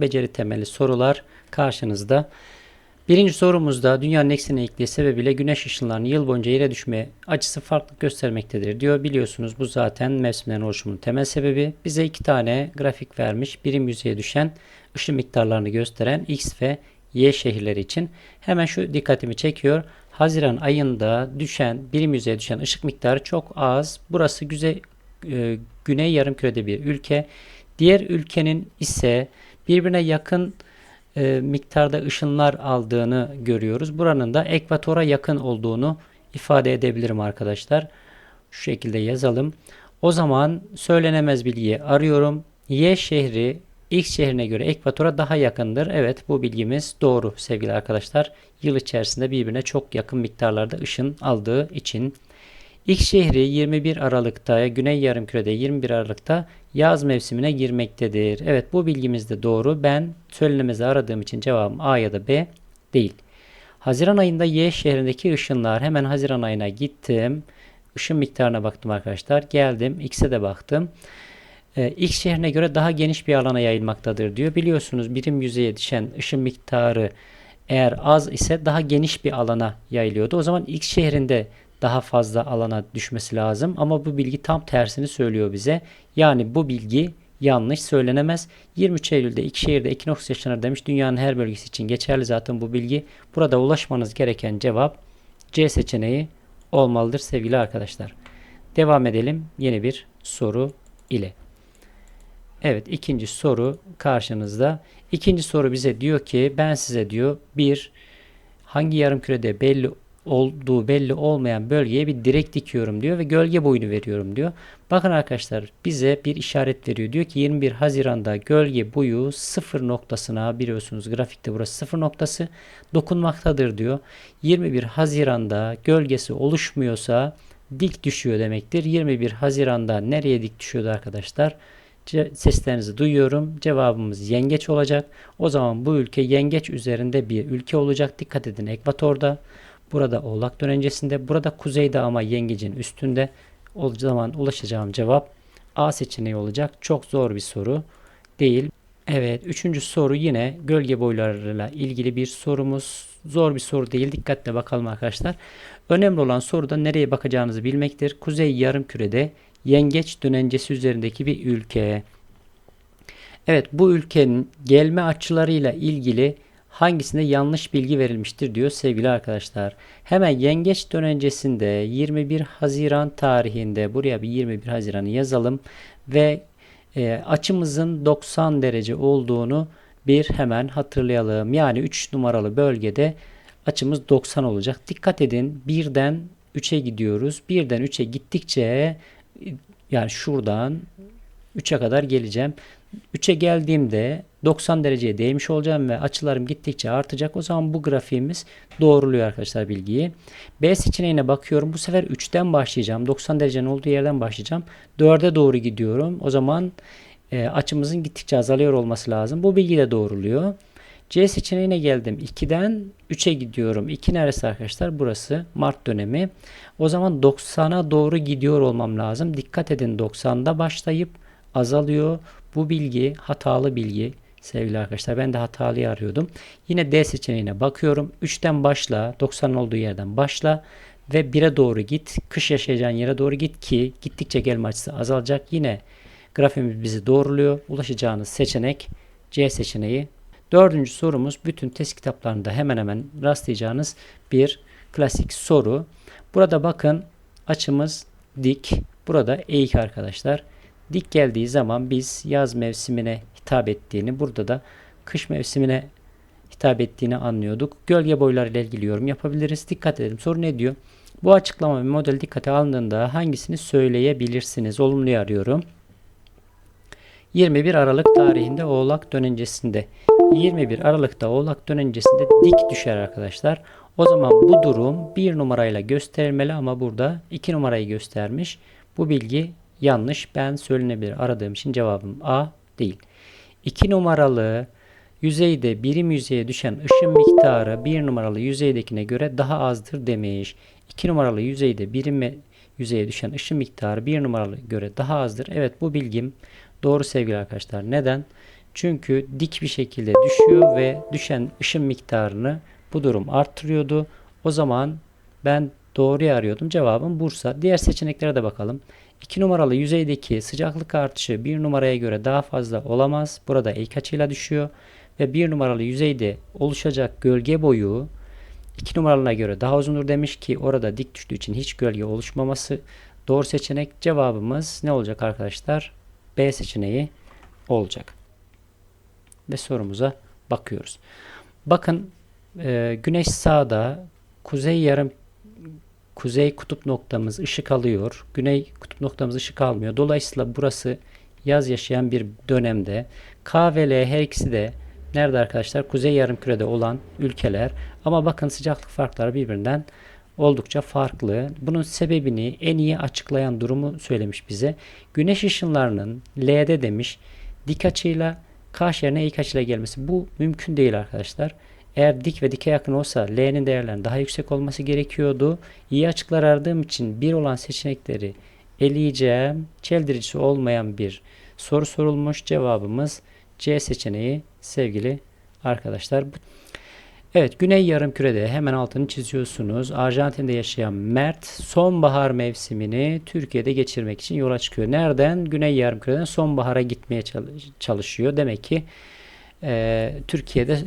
Beceri temelli sorular karşınızda. Birinci sorumuzda dünyanın eksenlikliği sebebiyle güneş ışınlarının yıl boyunca yere düşme açısı farklılık göstermektedir diyor. Biliyorsunuz bu zaten mevsimlerin oluşumunun temel sebebi. Bize iki tane grafik vermiş. Birim yüzeye düşen ışın miktarlarını gösteren X ve Y şehirleri için. Hemen şu dikkatimi çekiyor. Haziran ayında düşen birim yüzeye düşen ışık miktarı çok az. Burası güze, e, güney yarımkürede bir ülke. Diğer ülkenin ise birbirine yakın e, miktarda ışınlar aldığını görüyoruz. Buranın da ekvatora yakın olduğunu ifade edebilirim arkadaşlar. Şu şekilde yazalım. O zaman söylenemez bilgiyi arıyorum. Y şehri X şehrine göre ekvatora daha yakındır. Evet bu bilgimiz doğru sevgili arkadaşlar. Yıl içerisinde birbirine çok yakın miktarlarda ışın aldığı için. X şehri 21 Aralık'ta, Güney Yarımküre'de 21 Aralık'ta yaz mevsimine girmektedir. Evet bu bilgimiz de doğru. Ben söylenemezi aradığım için cevabım A ya da B değil. Haziran ayında Y şehrindeki ışınlar hemen Haziran ayına gittim. Işın miktarına baktım arkadaşlar. Geldim X'e de baktım. Ee, X şehrine göre daha geniş bir alana yayılmaktadır diyor. Biliyorsunuz birim yüzeye düşen ışın miktarı eğer az ise daha geniş bir alana yayılıyordu. O zaman X şehrinde daha fazla alana düşmesi lazım. Ama bu bilgi tam tersini söylüyor bize. Yani bu bilgi yanlış söylenemez. 23 Eylül'de iki şehirde ekinoks yaşanır demiş. Dünyanın her bölgesi için geçerli zaten bu bilgi. Burada ulaşmanız gereken cevap C seçeneği olmalıdır sevgili arkadaşlar. Devam edelim yeni bir soru ile. Evet ikinci soru karşınızda. İkinci soru bize diyor ki ben size diyor bir hangi yarım kürede belli olduğu belli olmayan bölgeye bir direk dikiyorum diyor ve gölge boyunu veriyorum diyor. Bakın arkadaşlar bize bir işaret veriyor. Diyor ki 21 Haziran'da gölge boyu sıfır noktasına biliyorsunuz grafikte burası sıfır noktası dokunmaktadır diyor. 21 Haziran'da gölgesi oluşmuyorsa dik düşüyor demektir. 21 Haziran'da nereye dik düşüyordu arkadaşlar? seslerinizi duyuyorum. Cevabımız yengeç olacak. O zaman bu ülke yengeç üzerinde bir ülke olacak. Dikkat edin ekvatorda. Burada oğlak dönencesinde. Burada kuzeyde ama yengecin üstünde. O zaman ulaşacağım cevap A seçeneği olacak. Çok zor bir soru değil. Evet. Üçüncü soru yine gölge boylarıyla ilgili bir sorumuz. Zor bir soru değil. Dikkatle bakalım arkadaşlar. Önemli olan soruda nereye bakacağınızı bilmektir. Kuzey yarımkürede yengeç dönencesi üzerindeki bir ülke. Evet bu ülkenin gelme açılarıyla ilgili hangisinde yanlış bilgi verilmiştir diyor sevgili arkadaşlar. Hemen yengeç dönencesinde 21 Haziran tarihinde buraya bir 21 Haziran'ı yazalım ve e, açımızın 90 derece olduğunu bir hemen hatırlayalım. Yani 3 numaralı bölgede açımız 90 olacak. Dikkat edin birden 3'e gidiyoruz. Birden 3'e gittikçe yani şuradan 3'e kadar geleceğim. 3'e geldiğimde 90 dereceye değmiş olacağım ve açılarım gittikçe artacak. O zaman bu grafiğimiz doğruluyor arkadaşlar bilgiyi. B seçeneğine bakıyorum. Bu sefer 3'ten başlayacağım. 90 derecenin olduğu yerden başlayacağım. 4'e doğru gidiyorum. O zaman e, açımızın gittikçe azalıyor olması lazım. Bu bilgi de doğruluyor. C seçeneğine geldim. 2'den 3'e gidiyorum. 2 neresi arkadaşlar? Burası Mart dönemi. O zaman 90'a doğru gidiyor olmam lazım. Dikkat edin 90'da başlayıp azalıyor. Bu bilgi hatalı bilgi sevgili arkadaşlar. Ben de hatalıyı arıyordum. Yine D seçeneğine bakıyorum. 3'ten başla. 90'ın olduğu yerden başla. Ve 1'e doğru git. Kış yaşayacağın yere doğru git ki gittikçe gelme açısı azalacak. Yine grafimiz bizi doğruluyor. Ulaşacağınız seçenek C seçeneği Dördüncü sorumuz bütün test kitaplarında hemen hemen rastlayacağınız bir klasik soru. Burada bakın açımız dik. Burada eğik arkadaşlar. Dik geldiği zaman biz yaz mevsimine hitap ettiğini burada da kış mevsimine hitap ettiğini anlıyorduk. Gölge boyları ile ilgili yorum yapabiliriz. Dikkat edelim. Soru ne diyor? Bu açıklama ve model dikkate alındığında hangisini söyleyebilirsiniz? Olumluyu arıyorum. 21 Aralık tarihinde Oğlak dönencesinde 21 Aralık'ta Oğlak dönencesinde dik düşer arkadaşlar. O zaman bu durum bir numarayla gösterilmeli ama burada iki numarayı göstermiş. Bu bilgi yanlış. Ben söylenebilir aradığım için cevabım A değil. 2 numaralı yüzeyde birim yüzeye düşen ışın miktarı bir numaralı yüzeydekine göre daha azdır demiş. 2 numaralı yüzeyde birim yüzeye düşen ışın miktarı bir numaralı göre daha azdır. Evet bu bilgim doğru sevgili arkadaşlar. Neden? Çünkü dik bir şekilde düşüyor ve düşen ışın miktarını bu durum arttırıyordu. O zaman ben doğruyu arıyordum. Cevabım Bursa. Diğer seçeneklere de bakalım. 2 numaralı yüzeydeki sıcaklık artışı 1 numaraya göre daha fazla olamaz. Burada eğik açıyla düşüyor. Ve 1 numaralı yüzeyde oluşacak gölge boyu 2 numaralına göre daha uzundur demiş ki orada dik düştüğü için hiç gölge oluşmaması doğru seçenek. Cevabımız ne olacak arkadaşlar? B seçeneği olacak. Ve sorumuza bakıyoruz. Bakın e, güneş sağda, kuzey yarım kuzey kutup noktamız ışık alıyor. Güney kutup noktamız ışık almıyor. Dolayısıyla burası yaz yaşayan bir dönemde. K ve L her ikisi de nerede arkadaşlar? Kuzey yarımkürede olan ülkeler. Ama bakın sıcaklık farkları birbirinden oldukça farklı. Bunun sebebini en iyi açıklayan durumu söylemiş bize. Güneş ışınlarının L'de demiş dik açıyla K yerine eğik açıyla gelmesi. Bu mümkün değil arkadaşlar. Eğer dik ve dike yakın olsa L'nin değerlerinin daha yüksek olması gerekiyordu. İyi açıklar aradığım için bir olan seçenekleri eleyeceğim. Çeldiricisi olmayan bir soru sorulmuş. Cevabımız C seçeneği sevgili arkadaşlar. Evet Güney Yarımküre'de hemen altını çiziyorsunuz. Arjantin'de yaşayan Mert sonbahar mevsimini Türkiye'de geçirmek için yola çıkıyor. Nereden? Güney Yarımküre'den sonbahara gitmeye çalışıyor. Demek ki e, Türkiye'de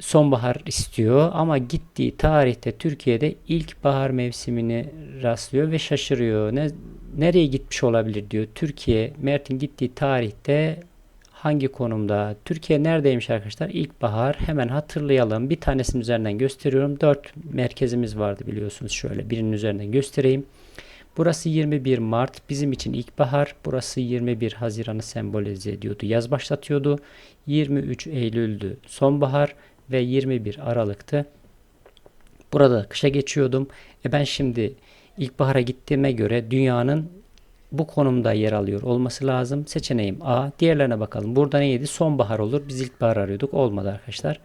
sonbahar istiyor ama gittiği tarihte Türkiye'de ilkbahar mevsimini rastlıyor ve şaşırıyor. Ne, nereye gitmiş olabilir diyor. Türkiye Mert'in gittiği tarihte hangi konumda? Türkiye neredeymiş arkadaşlar? İlkbahar. Hemen hatırlayalım. Bir tanesinin üzerinden gösteriyorum. 4 merkezimiz vardı biliyorsunuz. Şöyle birinin üzerinden göstereyim. Burası 21 Mart bizim için ilkbahar. Burası 21 Haziran'ı sembolize ediyordu. Yaz başlatıyordu. 23 Eylül'dü sonbahar ve 21 Aralık'tı. Burada kışa geçiyordum. E ben şimdi ilkbahara gittiğime göre dünyanın bu konumda yer alıyor olması lazım. Seçeneğim A. Diğerlerine bakalım. Burada neydi? Sonbahar olur. Biz ilkbahar arıyorduk. Olmadı arkadaşlar.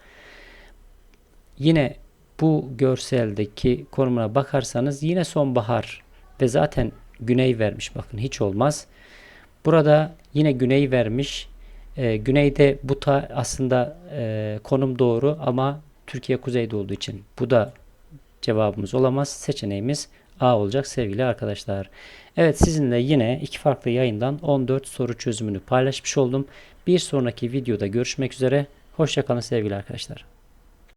Yine bu görseldeki konumuna bakarsanız yine sonbahar ve zaten güney vermiş. Bakın hiç olmaz. Burada yine güney vermiş. E, güneyde bu ta aslında e, konum doğru ama Türkiye kuzeyde olduğu için bu da cevabımız olamaz. Seçeneğimiz A olacak sevgili arkadaşlar. Evet sizinle yine iki farklı yayından 14 soru çözümünü paylaşmış oldum. Bir sonraki videoda görüşmek üzere. Hoşçakalın sevgili arkadaşlar.